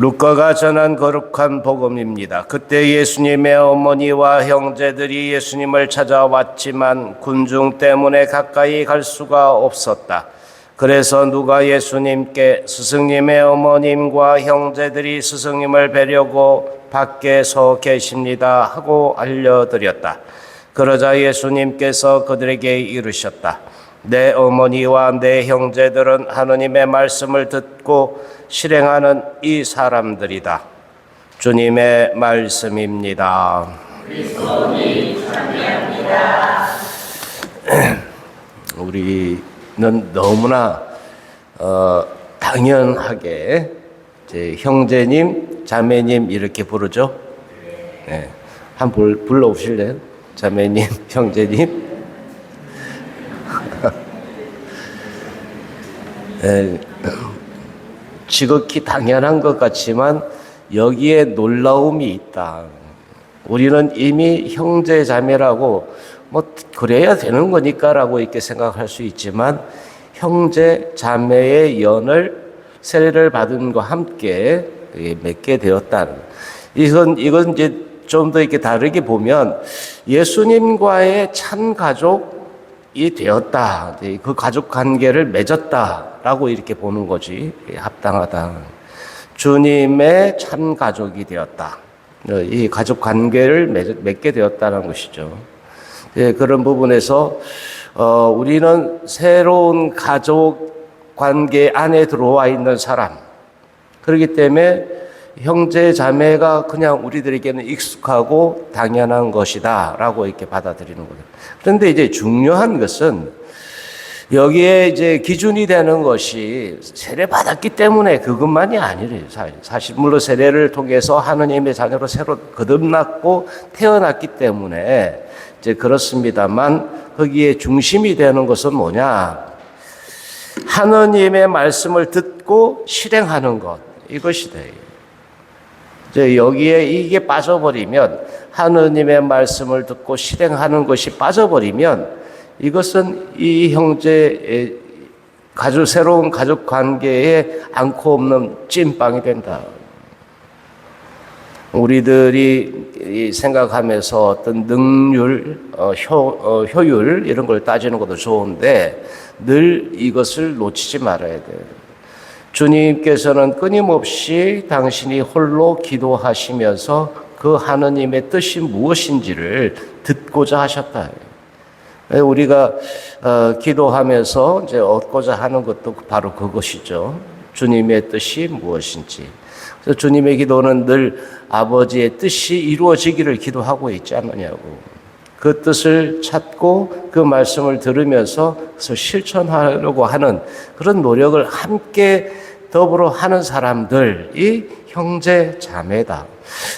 루카가 전한 거룩한 복음입니다. 그때 예수님의 어머니와 형제들이 예수님을 찾아왔지만 군중 때문에 가까이 갈 수가 없었다. 그래서 누가 예수님께 스승님의 어머님과 형제들이 스승님을 뵈려고 밖에 서 계십니다 하고 알려드렸다. 그러자 예수님께서 그들에게 이르셨다. 내 어머니와 내 형제들은 하느님의 말씀을 듣고 실행하는 이 사람들이다. 주님의 말씀입니다. 우리는 너무나 어, 당연하게 형제님, 자매님 이렇게 부르죠. 네. 한번 불러 오실래요? 자매님, 형제님. 지극히 당연한 것 같지만 여기에 놀라움이 있다. 우리는 이미 형제 자매라고 뭐 그래야 되는 거니까라고 이렇게 생각할 수 있지만 형제 자매의 연을 세례를 받은 것과 함께 맺게 되었다는 이건 이건 이제 좀 더 이렇게 다르게 보면 예수님과의 참 가족 이 되었다. 그 가족 관계를 맺었다라고 이렇게 보는 거지 합당하다. 주님의 참 가족이 되었다. 이 가족 관계를 맺게 되었다는 것이죠. 예, 그런 부분에서 어, 우리는 새로운 가족 관계 안에 들어와 있는 사람. 그렇기 때문에 형제 자매가 그냥 우리들에게는 익숙하고 당연한 것이다 라고 이렇게 받아들이는 거예요. 그런데 이제 중요한 것은 여기에 이제 기준이 되는 것이 세례 받았기 때문에 그것만이 아니래요. 사실 물론 세례를 통해서 하느님의 자녀로 새로 거듭났고 태어났기 때문에 이제 그렇습니다만 거기에 중심이 되는 것은 뭐냐? 하느님의 말씀을 듣고 실행하는 것 이것이 돼요. 이제 여기에 이게 빠져버리면 하느님의 말씀을 듣고 실행하는 것이 빠져버리면 이것은 이 형제의 가족 새로운 가족 관계에 않고 없는 찐빵이 된다. 우리들이 생각하면서 어떤 능률, 어, 효, 어, 효율 이런 걸 따지는 것도 좋은데 늘 이것을 놓치지 말아야 돼요. 주님께서는 끊임없이 당신이 홀로 기도하시면서 그 하느님의 뜻이 무엇인지를 듣고자 하셨다. 우리가 어, 기도하면서 이제 얻고자 하는 것도 바로 그것이죠. 주님의 뜻이 무엇인지. 그래서 주님의 기도는 늘 아버지의 뜻이 이루어지기를 기도하고 있지 않느냐고. 그 뜻을 찾고 그 말씀을 들으면서 실천하려고 하는 그런 노력을 함께 더불어 하는 사람들이 형제 자매다.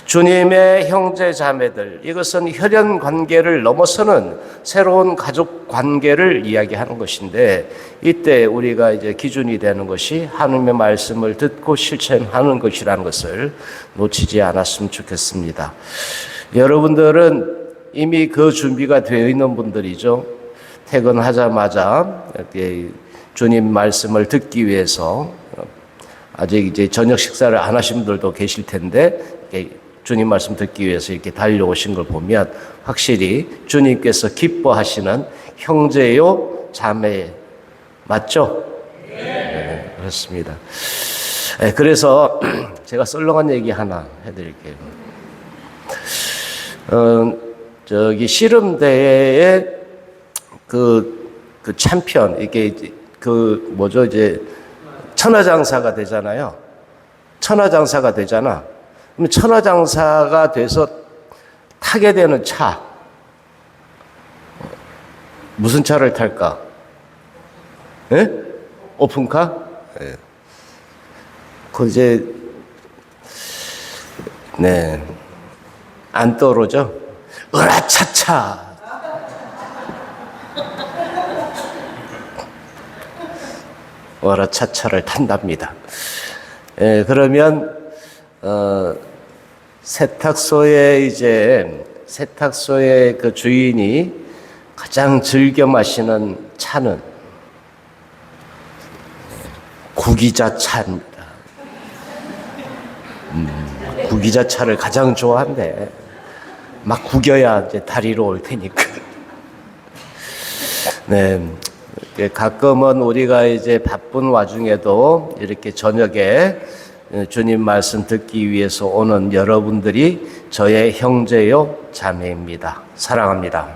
주님의 형제 자매들 이것은 혈연 관계를 넘어서는 새로운 가족 관계를 이야기하는 것인데 이때 우리가 이제 기준이 되는 것이 하나님의 말씀을 듣고 실천하는 것이라는 것을 놓치지 않았으면 좋겠습니다. 여러분들은 이미 그 준비가 되어 있는 분들이죠. 퇴근하자마자 주님 말씀을 듣기 위해서 아직 이제 저녁 식사를 안 하신 분들도 계실 텐데 주님 말씀 듣기 위해서 이렇게 달려오신 걸 보면 확실히 주님께서 기뻐하시는 형제요 자매 맞죠? 네, 그렇습니다. 네, 그래서 제가 썰렁한 얘기 하나 해드릴게요. 어, 저기 씨름대회에 그, 그 챔피언, 이게 그 뭐죠, 이제 천하장사가 되잖아요. 천하장사가 되잖아. 그럼 천하장사가 돼서 타게 되는 차. 무슨 차를 탈까? 예? 오픈카? 예. 그 이제, 네. 안 떠오르죠? 으라차차. 으라차차를 탄답니다. 예, 그러면, 어, 세탁소에 이제, 세탁소의 그 주인이 가장 즐겨 마시는 차는 구기자 차입니다. 음, 구기자 차를 가장 좋아한대. 막 구겨야 이제 다리로 올 테니까. 네. 예, 가끔은 우리가 이제 바쁜 와중에도 이렇게 저녁에 어, 주님 말씀 듣기 위해서 오는 여러분들이 저의 형제요 자매입니다. 사랑합니다.